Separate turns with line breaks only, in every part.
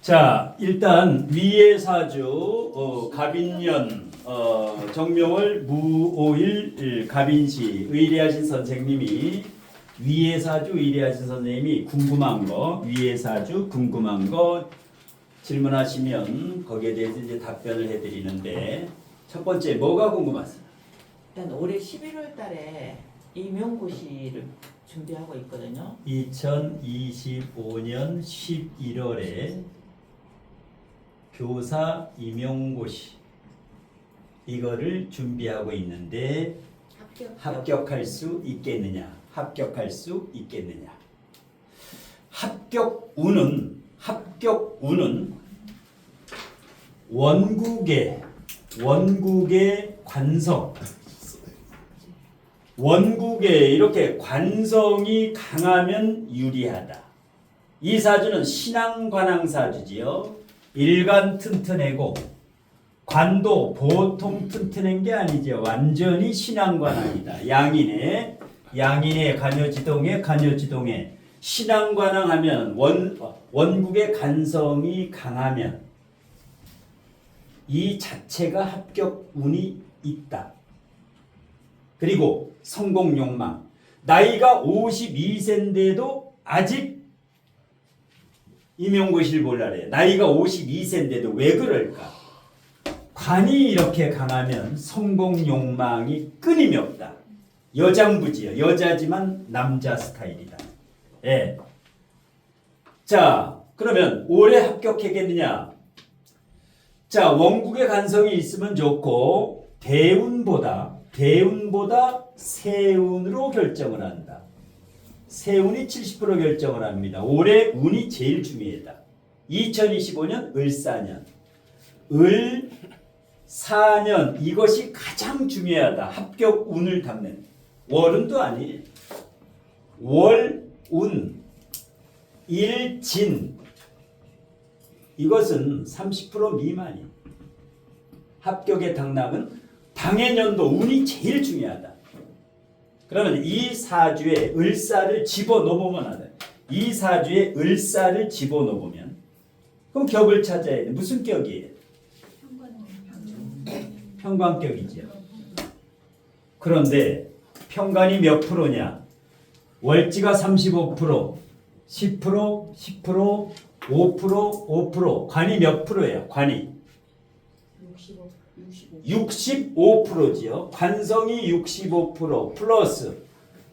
자, 일단 위의 사주 어, 갑인년 어, 정명월 무오일 갑인시 의례하신 선생님이 위의 사주 의례하신 선생님이 궁금한 거 위의 사주 궁금한 거 질문하시면 거기에 대해서 이제 답변을 해드리는데 첫 번째 뭐가 궁금하세요?
일단 올해 11월 달에 임용고시를 준비하고 있거든요.
2025년 11월에 교사 임용고시 이거를 준비하고 있는데
합격.
합격할 수 있겠느냐? 합격할 수 있겠느냐? 합격 운은 합격 운은 원국의 원국의 관성 원국에 이렇게 관성이 강하면 유리하다. 이 사주는 신앙관왕 사주지요. 일간 튼튼하고 관도 보통 튼튼한 게 아니죠. 완전히 신앙관왕이다. 양인의 양인의 간여지동에 간여지동에 신앙관왕하면 원 원국의 간성이 강하면 이 자체가 합격 운이 있다. 그리고 성공 욕망. 나이가 52세인데도 아직 임용고시를 볼라래. 나이가 52세인데도 왜 그럴까? 관이 이렇게 강하면 성공 욕망이 끊임이 없다. 여장부지요. 여자지만 남자 스타일이다. 예. 자, 그러면 올해 합격하겠느냐? 자, 원국의 간성이 있으면 좋고 대운보다 대운보다 세운으로 결정을 한다. 세운이 70% 결정을 합니다. 올해 운이 제일 중요하다. 2025년 을사년. 을 4년 이것이 가장 중요하다. 합격 운을 담는 월운도 아니에요. 월, 운, 일, 진 이것은 30% 미만이에요. 합격의 당락은 당해년도 운이 제일 중요하다. 그러면 이 사주에 을사를 집어넣으면 하다. 이 사주에 을사를 집어넣으면 그럼 격을 찾아야 돼. 무슨 격이에요? 평관격이지요. 그런데 평관이 몇 프로냐? 월지가 35%, 10%, 10%, 5%, 5%. 관이 몇 프로예요? 관이 65%지요. 관성이 65% 플러스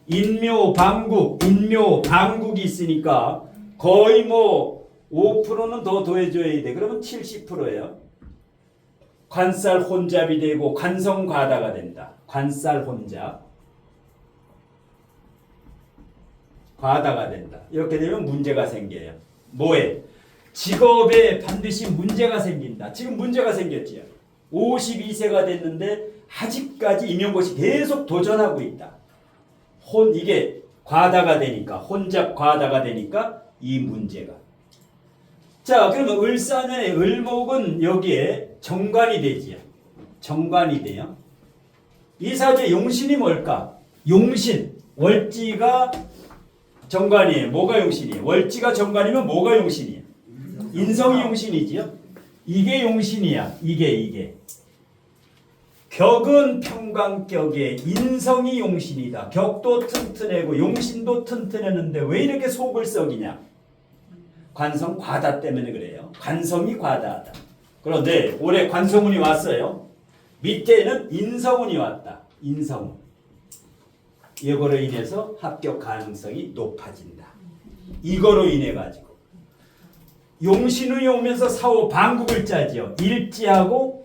인묘 방국, 인묘 방국이 있으니까 거의 뭐 5%는 더 더해줘야 돼. 그러면 70%예요. 관살 혼잡이 되고 관성 과다가 된다. 관살 혼잡. 과다가 된다. 이렇게 되면 문제가 생겨요. 뭐에? 직업에 반드시 문제가 생긴다. 지금 문제가 생겼지요. 52세가 됐는데 아직까지 임용고시 계속 도전하고 있다. 혼 이게 과다가 되니까 혼잡 과다가 되니까 이 문제가. 자, 그러면 을사년의 을목은 여기에 정관이 되지요. 정관이 돼요. 이 사주의 용신이 뭘까? 용신. 월지가 정관이에요. 뭐가 용신이에요? 월지가 정관이면 뭐가 용신이에요? 인성이 용신이지요. 이게 용신이야. 이게 이게. 격은 평강격에 인성이 용신이다. 격도 튼튼하고 용신도 튼튼했는데 왜 이렇게 속을 썩이냐? 관성 과다 때문에 그래요. 관성이 과다하다. 그런데 올해 관성운이 왔어요. 밑에는 인성운이 왔다. 인성운. 이거로 인해서 합격 가능성이 높아진다. 이거로 인해 가지고 용신운이 오면서 사후 방국을 짜지요. 일지하고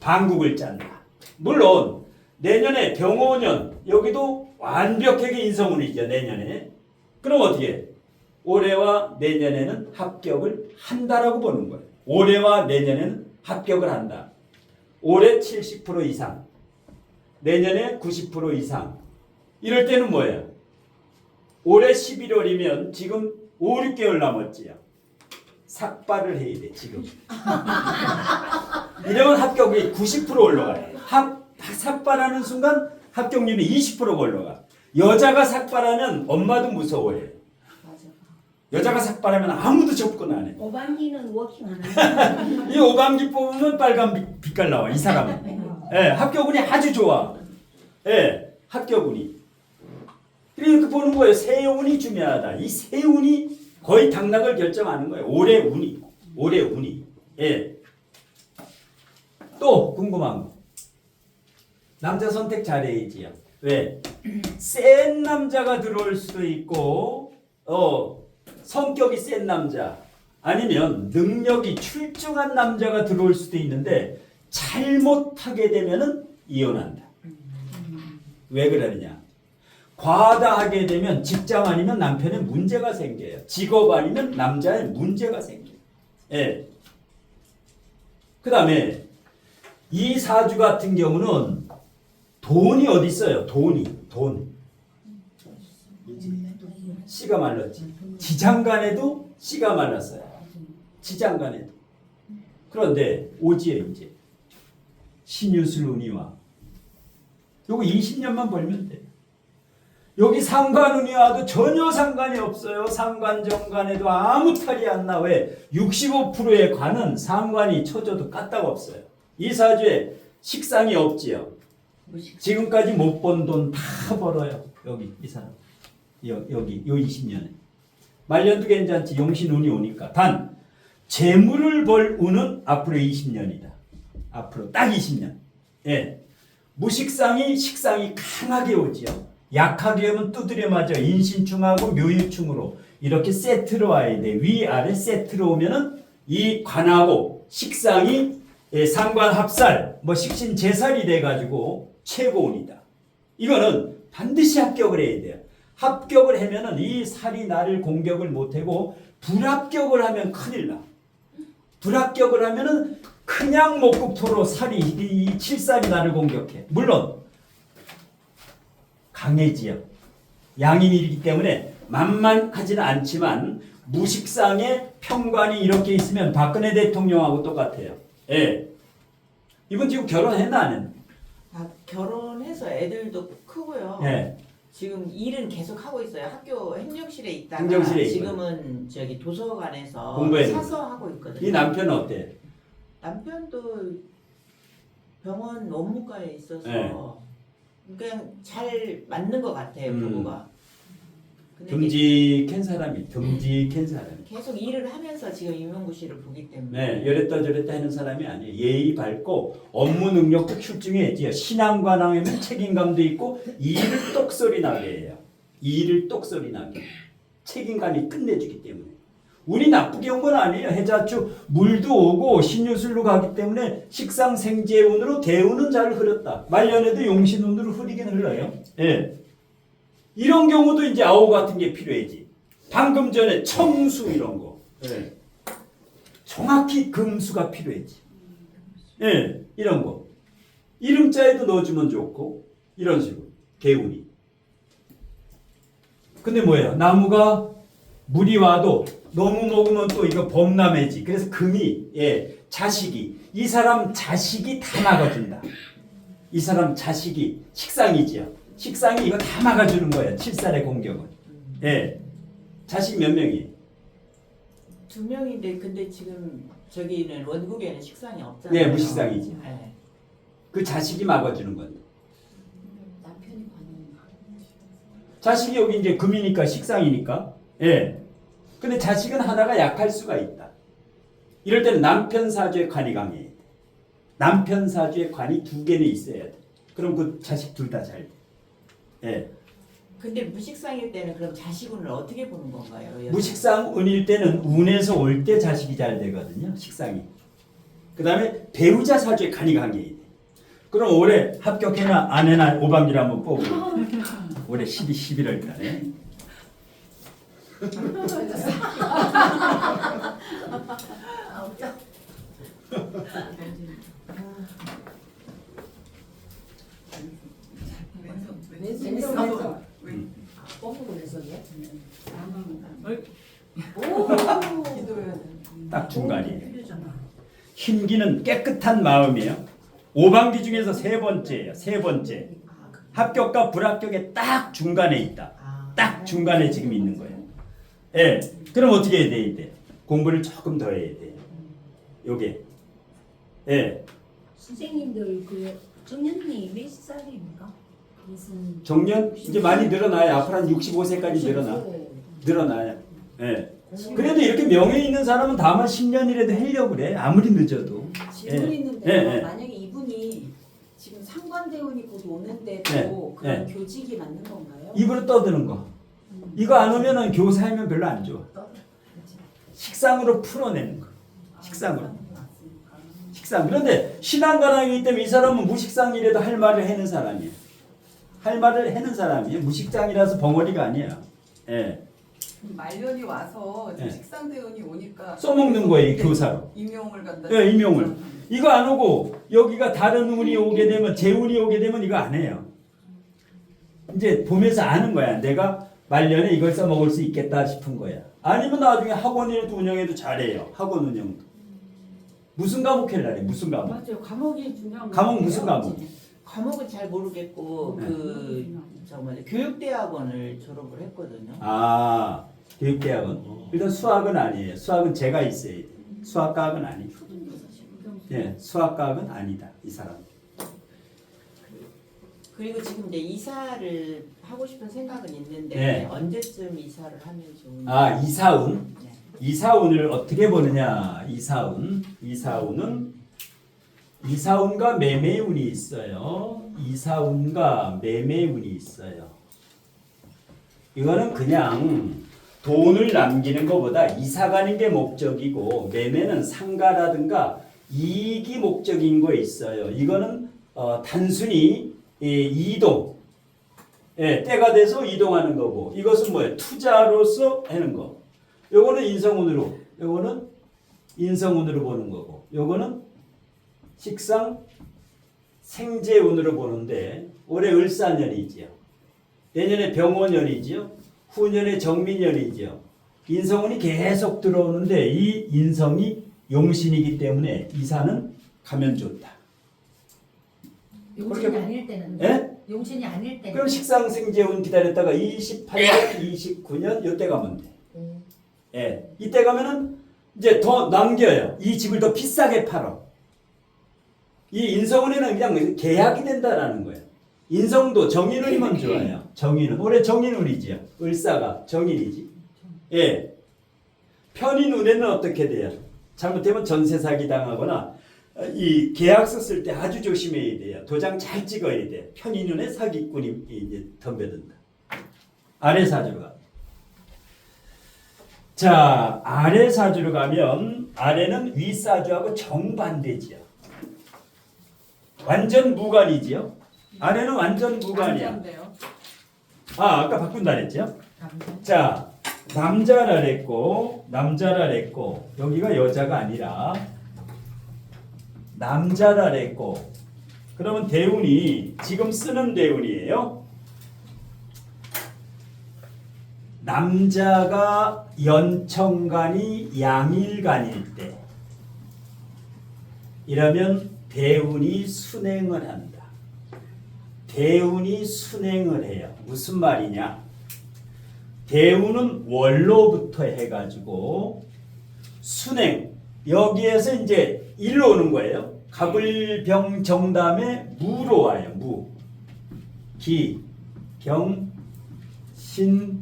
방국을 짠다. 물론 내년에 병오년 여기도 완벽하게 인성운이죠. 내년에. 그럼 어떻게? 해? 올해와 내년에는 합격을 한다라고 보는 거예요. 올해와 내년에는 합격을 한다. 올해 70% 이상, 내년에 90% 이상. 이럴 때는 뭐예요? 올해 11월이면 지금 5, 6개월 남았지요. 삭발을 해야 돼 지금. 이러면 합격이 90% 올라가요. 합 삭발하는 순간 합격률이 20%가 올라가. 여자가 삭발하면 엄마도 무서워해. 여자가 삭발하면 아무도 접근 안 해.
오반기는 워킹 안 하는
이 오방기 뽑으면 빨간 빛- 빛깔 나와 이 사람은. 예, 합격운이 아주 좋아. 예, 합격운이. 이렇게 보는 거예요. 세 운이 중요하다. 이 세 운이 거의 당락을 결정하는 거예요. 올해 운이, 올해 운이. 예. 또 궁금한 거. 남자 선택 잘해야지요. 왜? 센 남자가 들어올 수도 있고, 어, 성격이 센 남자, 아니면 능력이 출중한 남자가 들어올 수도 있는데, 잘못하게 되면은 이혼한다. 왜 그러느냐? 과다하게 되면 직장 아니면 남편에 문제가 생겨요. 직업 아니면 남자의 문제가 생겨요. 예. 그 다음에 이 사주 같은 경우는 돈이 어디 있어요? 돈이 돈. 씨가 말랐지. 지장간에도 씨가 말랐어요. 지장간에도. 그런데 오지에 이제 신유술 운이와 요거 20년만 벌면 돼. 여기 상관운이 와도 전혀 상관이 없어요. 상관 정관에도 아무 탈이 안 나. 왜? 65%의 관은 상관이 쳐줘도 까딱 없어요. 이 사주에 식상이 없지요. 지금까지 못 번 돈 다 벌어요. 여기 이 사람. 여, 여기 요 20년에. 말년도 괜찮지. 용신 운이 오니까. 단 재물을 벌 운은 앞으로 20년이다. 앞으로 딱 20년. 예. 무식상이 식상이 강하게 오지요. 약하게 오면 두드려 맞아. 인신충하고 묘유충으로 이렇게 세트로 와야 돼. 위 아래 세트로 오면은 이 관하고 식상이 예, 상관 합살, 뭐 식신 제살이 돼 가지고 최고운이다. 이거는 반드시 합격을 해야 돼요. 합격을 하면은 이 살이 나를 공격을 못 하고 불합격을 하면 큰일 나. 불합격을 하면은 그냥 목국토로 살이 이, 이 칠살이 나를 공격해. 물론 강해지요. 양인이기 때문에 만만하지는 않지만 무식상의 평관이 이렇게 있으면 박근혜 대통령하고 똑같아요. 예. 이분 지금 결혼했나 안?
아, 결혼해서 애들도 크고요.
예.
지금 일은 계속 하고 있어요. 학교 행정실에 있다가
행정실에.
지금은 저기 도서관에서
공부해요.
사서 하고 있거든요.
이 남편은 어때?
남편도 병원 원무과에 있어서
네.
그냥 잘 맞는 것 같아요
음.
부부가. 근데 이제
듬직한 사람이 듬직한 사람이.
계속 일을 하면서 지금 임용구 씨를 보기 때문에
네, 이랬다 저랬다 하는 사람이 아니에요. 예의 밝고 업무 능력도 출중해야지요. 신앙관하면 책임감도 있고 일을 똑소리 나게 해요. 일을 똑소리 나게. 책임감이 끝내주기 때문에. 운이 나쁘게 온 건 아니에요. 해자축 물도 오고 신유술로 가기 때문에 식상생재운으로 대운은 잘 흐렸다. 말년에도 용신 운으로 흐리긴 흘러요. 예. 이런 경우도 이제 아우 같은 게 필요해지. 방금 전에 청수 이런 거. 예. 정확히 금수가 필요해지. 예, 이런 거. 이름자에도 넣어주면 좋고 이런 식으로 개운이. 근데 뭐예요? 나무가 물이 와도 너무 먹으면 또 이거 범람해지. 그래서 금이 예 자식이 이 사람 자식이 다 막아준다. 이 사람 자식이 식상이지요. 식상이 이거 다 막아주는 거예요. 칠살의 공격은. 예, 자식 몇 명이?
두 명인데 근데 지금 저기는 원국에는 식상이 없잖아요.
네, 무식상이지.
네.
그 자식이 막아주는 건데.
남편이 관여는
자식이 여기 이제 금이니까 식상이니까. 예. 근데 자식은 하나가 약할 수가 있다. 이럴 때는 남편 사주의 관이 강해야 돼. 남편 사주의 관이 두 개는 있어야 돼. 그럼 그 자식 둘 다 잘 돼. 예.
근데 무식상일 때는 그럼 자식운을 어떻게 보는 건가요? 여자?
무식상 운일 때는 운에서 올 때 자식이 잘 되거든요. 식상이. 그 다음에 배우자 사주의 간이 강해야 돼. 그럼 올해 합격해나 안 해나 오방기를 한번 뽑고 올해 12, 11월 달에
왼손 왼손이야?
딱 중간이에요. 힘기는 깨끗한 마음이에요. 오방기 중에서 세 번째예요. 세 번째. 합격과 불합격의 딱 중간에 있다.
아,
딱 중간에 지금 있는 거 예. 그럼 어떻게 해야 돼 이때? 공부를 조금 더 해야 돼. 요게. 예.
선생님들 그 정년이 몇 살입니까? 무슨
정년 이제 많이 늘어나요. 앞으로 한 65세까지 늘어나. 늘어나요. 예. 그래도 이렇게 명예 있는 사람은 다만 10년이라도 하려고 그래. 아무리 늦어도.
질문
예.
있는데요.
예, 예.
만약에 이분이 지금 상관대원이 곧 오는데도
예,
그런 교직이 맞는 건가요?
입으로 떠드는 거. 이거 안 오면은 교사이면 별로 안 좋아. 식상으로 풀어내는 거. 식상으로. 식상. 그런데 신앙가랑이기 때문에 이 사람은 무식상이라도 할 말을 해는 사람이에요. 할 말을 해는 사람이에요. 무식장이라서 벙어리가 아니야. 예.
말년이 와서
네.
식상 대원이 오니까
써먹는 거예요, 이 교사로.
임용을 간다.
예, 임용을. 이거 안 오고 여기가 다른 운이 오게 되면 재운이 오게 되면 이거 안 해요. 이제 보면서 아는 거야. 내가 말년에 이걸 써먹을 수 있겠다 싶은 거야. 아니면 나중에 학원이라도 운영해도 잘해요. 학원 운영도. 무슨 과목 할라래? 무슨 과목?
맞아요. 과목이 중요한
과목
거예요.
무슨 과목?
과목은 잘 모르겠고
네.
그 정말 교육대학원을 졸업을 했거든요.
아, 교육대학은 일단 수학은 아니에요. 수학은 제가 있어야 돼. 수학과학은 아니. 예, 수학과학은 아니다. 이 사람.
그리고 지금 이제 이사를 하고 싶은 생각은 있는데
네.
언제쯤 이사를 하면 좋은지.
아, 이사운.
네.
이사운을 어떻게 보느냐? 이사운. 이사운은 이사운과 매매운이 있어요. 이사운과 매매운이 있어요. 이거는 그냥 돈을 남기는 것보다 이사 가는 게 목적이고 매매는 상가라든가 이익이 목적인 거 있어요. 이거는 어, 단순히 이 이동, 예, 때가 돼서 이동하는 거고 이것은 뭐예요? 투자로서 하는 거. 요거는 인성운으로, 요거는 인성운으로 보는 거고, 요거는 식상 생재운으로 보는데 올해 을사년이지요. 내년에 병원년이지요. 후년에 정민년이지요. 인성운이 계속 들어오는데 이 인성이 용신이기 때문에 이사는 가면 좋다.
용신이
그렇게-
아닐 때는
예?
용신이 아닐 때는
그럼 식상 생재운 기다렸다가 28년, 29년 요때 가면 돼.
네.
예, 이때 가면은 이제 더 남겨요. 이 집을 더 비싸게 팔어. 이 인성운에는 그냥 계약이 된다라는 거예요. 인성도 정인운이면 좋아요. 정인운. 올해 정인운이지요. 을사가 정인이지. 예. 편인운에는 어떻게 돼요? 잘못되면 전세 사기 당하거나 어, 이 계약서 쓸 때 아주 조심해야 돼요. 도장 잘 찍어야 돼. 편인운에 사기꾼이 이제 덤벼든다. 아래 사주로 가. 자, 아래 사주로 가면 아래는 위 사주하고 정반대지요. 완전 무관이지요. 아래는 완전 무관이야. 아, 아까 바꾼다 그랬죠? 자, 남자라 그랬고 남자라 그랬고 여기가 여자가 아니라 남자라 그랬고 그러면 대운이 지금 쓰는 대운이에요. 남자가 연청간이 양일간일 때 이러면 대운이 순행을 한다. 대운이 순행을 해요. 무슨 말이냐? 대운은 월로부터 해가지고 순행 여기에서 이제 일로 오는 거예요. 갑을병 정담에 무로 와요. 무. 기, 경, 신,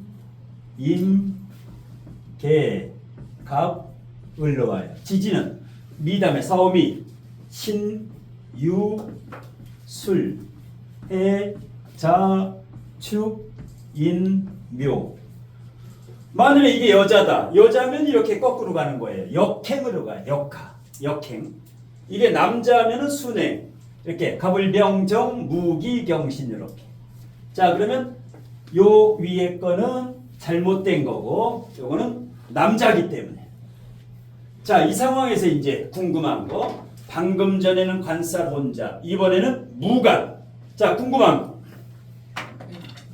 임, 개, 갑, 을로 와요. 지지는 미담에 사오미, 신, 유, 술, 해, 자, 축, 인, 묘. 만약에 이게 여자다. 여자면 이렇게 거꾸로 가는 거예요. 역행으로 가요. 역하. 역행. 이게 남자면은 순행. 이렇게 갑을병정 무기경신 이렇게. 자 그러면 요 위에 거는 잘못된 거고 요거는 남자기 때문에. 자 이 상황에서 이제 궁금한 거. 방금 전에는 관살 혼자. 이번에는 무관. 자 궁금한 거.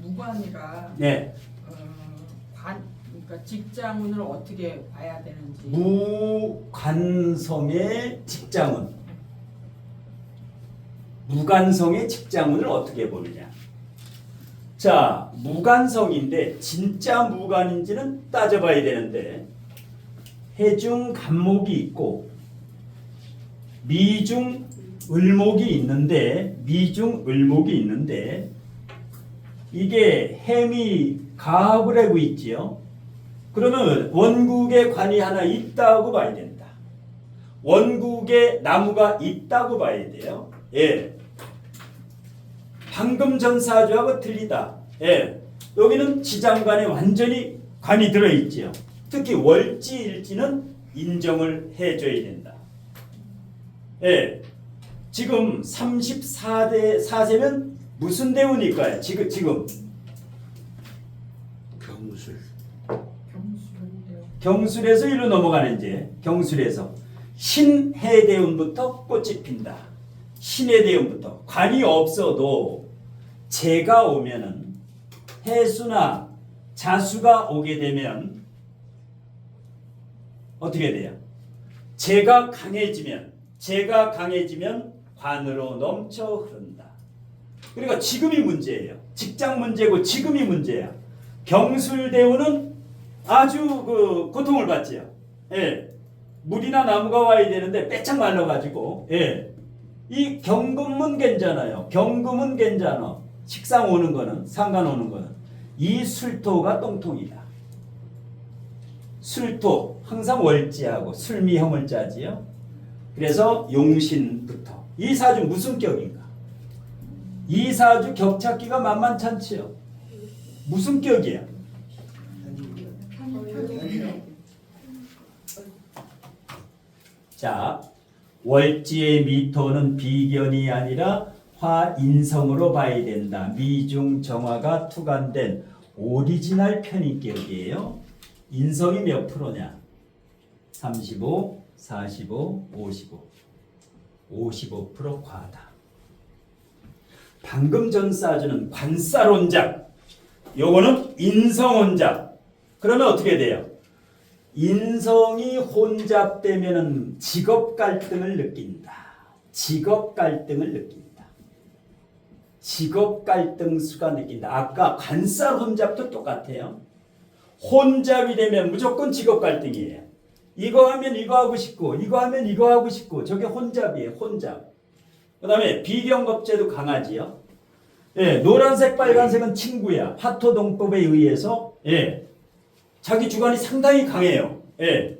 무관이라
네.
그러니까 직장운을 어떻게 봐야 되는지.
무관성의 직장운 무관성의 직장운을 어떻게 보느냐 자, 무관성인데 진짜 무관인지는 따져봐야 되는데 해중 간목이 있고 미중 을목이 있는데 미중 을목이 있는데 이게 해미 가합을 하고 있지요. 그러면 원국에 관이 하나 있다고 봐야 된다. 원국에 나무가 있다고 봐야 돼요. 예. 방금 전 사주하고 틀리다. 예. 여기는 지장간에 완전히 관이 들어있지요. 특히 월지 일지는 인정을 해줘야 된다. 예. 지금 34대 4세면 무슨 대운일까요? 지금 지금 경술에서 이로 넘어가는 이제 경술에서 신해 대운부터 꽃이 핀다. 신해 대운부터 관이 없어도 재가 오면은 해수나 자수가 오게 되면 어떻게 돼요? 재가 강해지면 재가 강해지면 관으로 넘쳐 흐른다. 그러니까 지금이 문제예요. 직장 문제고 지금이 문제야. 경술 대운은 아주 그 고통을 받지요. 예. 물이나 나무가 와야 되는데 빼짝 말라가지고 예. 이 경금은 괜찮아요. 경금은 괜찮아. 식상 오는 거는 상관 오는 거는 이 술토가 똥통이다. 술토 항상 월지하고 술미형을 짜지요. 그래서 용신부터 이 사주 무슨 격인가? 이 사주 격찾기가 만만찮지요. 무슨 격이야? 자, 월지의 미토는 비견이 아니라 화인성으로 봐야 된다. 미중 정화가 투간된 오리지널 편입격이에요. 인성이 몇 프로냐? 35, 45, 55. 55% 과다. 방금 전 사주는 관사론작. 요거는 인성혼잡. 그러면 어떻게 돼요? 인성이 혼잡되면은 직업 갈등을 느낀다. 직업 갈등을 느낀다. 직업 갈등 수가 느낀다. 아까 관살 혼잡도 똑같아요. 혼잡이 되면 무조건 직업 갈등이에요. 이거 하면 이거 하고 싶고, 이거 하면 이거 하고 싶고, 저게 혼잡이에요. 혼잡. 그 다음에 비경겁제도 강하지요. 예, 노란색, 빨간색은 친구야. 파토동법에 의해서, 예, 자기 주관이 상당히 강해요. 예.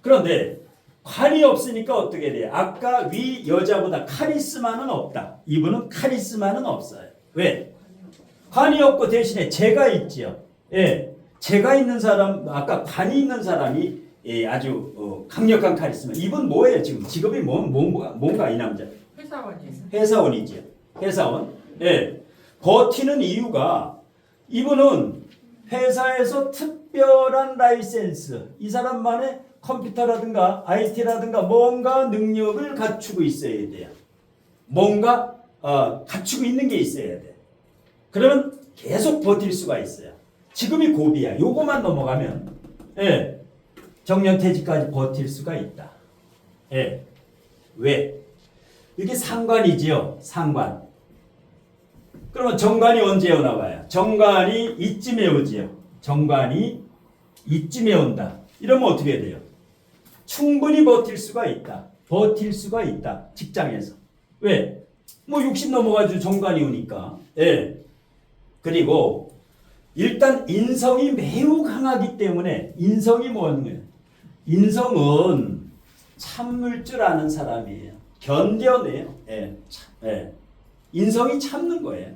그런데 관이 없으니까 어떻게 돼요? 아까 위 여자보다 카리스마는 없다. 이분은 카리스마는 없어요. 왜? 관이 없고 대신에 재가 있지요. 예. 재가 있는 사람, 아까 관이 있는 사람이 예, 아주 어, 강력한 카리스마. 이분 뭐예요? 지금 직업이 뭐, 뭔가, 뭔가 이 남자.
회사원이에요.
회사원이지요. 회사원. 예. 버티는 이유가 이분은 회사에서 특 별한 라이센스, 이 사람만의 컴퓨터라든가 IT라든가 뭔가 능력을 갖추고 있어야 돼요. 뭔가 어, 갖추고 있는 게 있어야 돼. 그러면 계속 버틸 수가 있어요. 지금이 고비야. 요거만 넘어가면 예, 정년퇴직까지 버틸 수가 있다. 예. 왜? 이게 상관이지요. 상관. 그러면 정관이 언제 오나 봐요. 정관이 이쯤에 오지요. 정관이 이쯤에 온다. 이러면 어떻게 돼요? 충분히 버틸 수가 있다. 버틸 수가 있다. 직장에서. 왜? 뭐 60 넘어가지고 정관이 오니까. 예. 그리고 일단 인성이 매우 강하기 때문에 인성이 뭐는 인성은 참을 줄 아는 사람이에요. 견뎌내요. 예. 참, 예. 인성이 참는 거예요.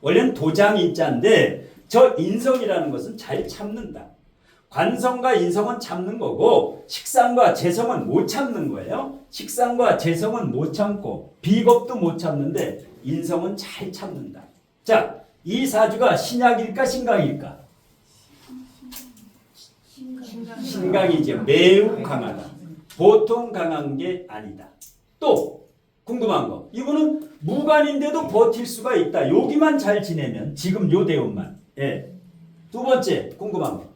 원래는 도장 인자인데 저 인성이라는 것은 잘 참는다. 관성과 인성은 참는 거고 식상과 재성은 못 참는 거예요. 식상과 재성은 못 참고 비겁도 못 참는데 인성은 잘 참는다. 자, 이 사주가 신약일까 신강일까? 신강이죠. 매우 강하다. 보통 강한 게 아니다. 또 궁금한 거. 이거는 무관인데도 버틸 수가 있다. 여기만 잘 지내면 지금 요 대운만. 예. 두 번째 궁금한 거.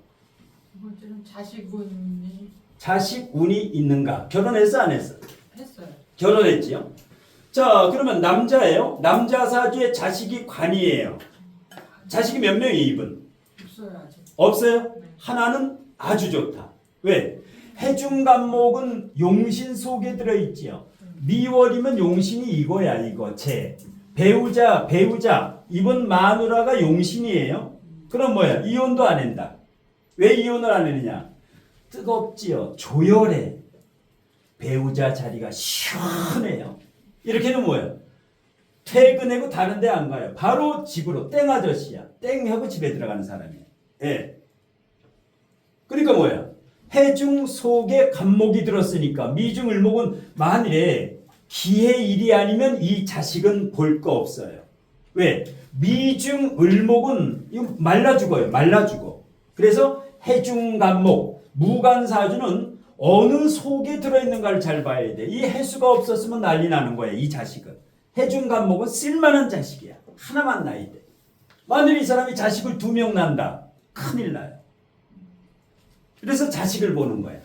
두 번째는 자식 운이
자식 운이 있는가? 결혼했어 안 했어?
했어요.
결혼했지요. 자 그러면 남자예요. 남자 사주의 자식이 관이에요. 자식이 몇 명이 이분?
없어요 아직.
없어요?
네.
하나는 아주 좋다. 왜? 해중간목은 용신 속에 들어있지요. 미월이면 용신이 이거야 이거 제 배우자 배우자 이번 마누라가 용신이에요. 그럼 뭐야 이혼도 안 한다. 왜 이혼을 안 하느냐? 뜨겁지요. 조열해. 배우자 자리가 시원해요. 이렇게는 뭐야? 퇴근하고 다른 데 안 가요. 바로 집으로 땡 아저씨야. 땡 하고 집에 들어가는 사람이야. 예. 그러니까 뭐야? 해중 속에 간목이 들었으니까 미중 을목은 만일에 기해 일이 아니면 이 자식은 볼 거 없어요. 왜? 미중 을목은 말라 죽어요. 말라 죽어. 그래서 해중 간목 무간사주는 어느 속에 들어있는가를 잘 봐야 돼. 이 해수가 없었으면 난리 나는 거야. 이 자식은. 해중 간목은 쓸만한 자식이야. 하나만 나야 돼. 만일 이 사람이 자식을 두 명 난다. 큰일 나요. 그래서 자식을 보는 거야.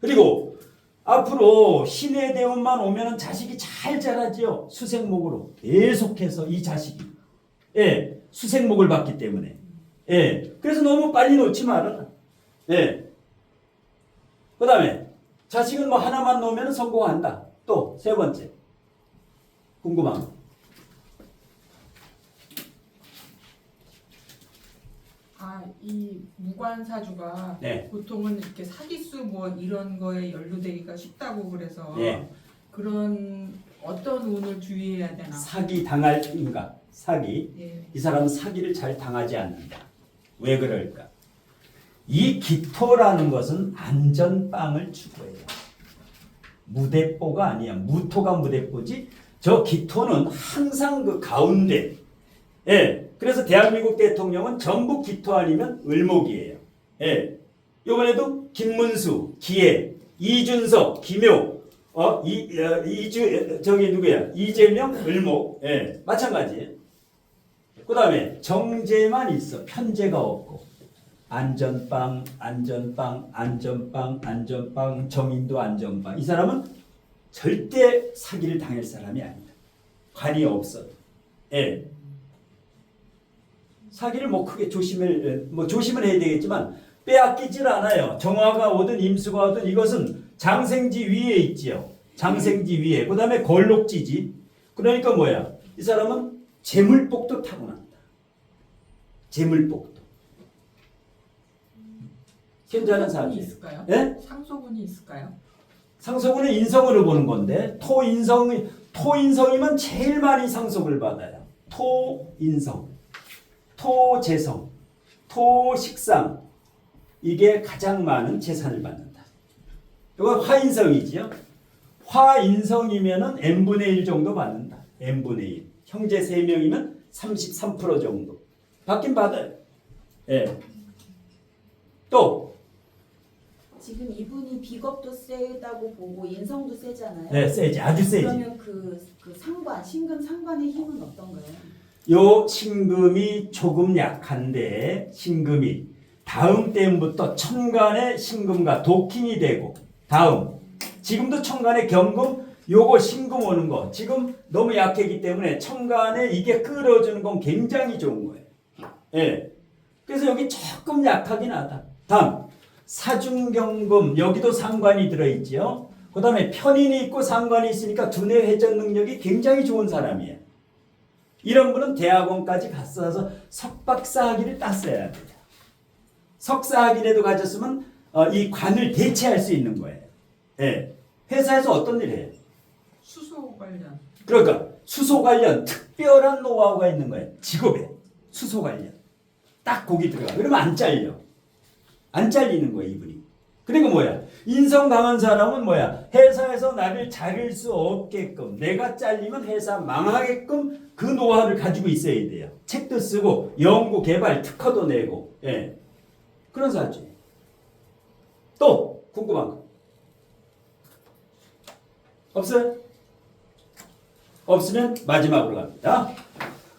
그리고 앞으로 신의 대운만 오면은 자식이 잘 자라지요. 수생목으로 계속해서 이 자식이 예 수생목을 받기 때문에 예 그래서 너무 빨리 놓지 말아라. 예. 그 다음에 자식은 뭐 하나만 놓으면 성공한다. 또 세 번째 궁금한 거.
아이 무관사주가
네.
보통은 이렇게 사기수 뭐 이런 거에 연루되기가 쉽다고 그래서
예.
그런 어떤 운을 주의해야 되나?
사기 당할 인가 사기
예.
이 사람은 사기를 잘 당하지 않는다. 왜 그럴까? 이 기토라는 것은 안전빵을 추구해요. 무대뽀가 아니야. 무토가 무대뽀지. 저 기토는 항상 그 가운데. 예. 그래서 대한민국 대통령은 전부 기토 아니면 을목이에요. 예. 이번에도 김문수, 기혜, 이준석, 김효, 어, 이, 어, 이주, 저기 누구야? 이재명, 을목. 예. 마찬가지. 그 다음에 정제만 있어. 편제가 없고. 안전빵, 안전빵, 안전빵, 안전빵, 정인도 안전빵. 이 사람은 절대 사기를 당할 사람이 아니다. 관이 없어. 예. 사기를 뭐 크게 조심을 뭐 조심을 해야 되겠지만 빼앗기질 않아요. 정화가 오든 임수가 오든 이것은 장생지 위에 있지요. 장생지 위에. 그 다음에 걸록지지. 그러니까 뭐야? 이 사람은 재물복도 타고난다. 재물복
상소군이
사지.
있을까요?
예?
상소군이 있을까요?
상속은 인성으로 보는 건데 토인성이 토인성이면 제일 많이 상속을 받아요. 토인성, 토재성, 토식상 이게 가장 많은 재산을 받는다. 이건 화인성이지요. 화인성이면은 n분의 1 정도 받는다. n분의 1. 형제 3 명이면 33% 정도. 받긴 받아요. 예. 또
지금 이분이 비겁도 세다고 보고 인성도 세잖아요.
네, 세지. 아주 세지.
그러면 그, 그 상관, 신금 상관의 힘은 어떤가요?
요 신금이 조금 약한데 신금이 다음 때부터 천간의 신금과 독킹이 되고 다음 지금도 천간의 경금 요거 신금 오는 거 지금 너무 약했기 때문에 천간에 이게 끌어주는 건 굉장히 좋은 거예요. 예. 그래서 여기 조금 약하긴 하다. 다음 사중경금 여기도 상관이 들어있지요. 그 다음에 편인이 있고 상관이 있으니까 두뇌 회전 능력이 굉장히 좋은 사람이에요. 이런 분은 대학원까지 갔어서 석박사 학위를 땄어야 돼요. 석사 학위라도 가졌으면 어, 이 관을 대체할 수 있는 거예요. 예. 회사에서 어떤 일을 해요?
수소 관련.
그러니까 수소 관련 특별한 노하우가 있는 거예요. 직업에 수소 관련 딱 거기 들어가. 그러면 안 잘려. 안 잘리는 거예요 이분이. 그리고 뭐야? 인성 강한 사람은 뭐야? 회사에서 나를 자를 수 없게끔 내가 잘리면 회사 망하게끔 그 노하우를 가지고 있어야 돼요. 책도 쓰고 연구 개발 특허도 내고 예. 그런 사람지. 또 궁금한 거 없어요? 없으면 마지막으로 갑니다.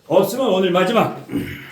없으면 오늘 마지막.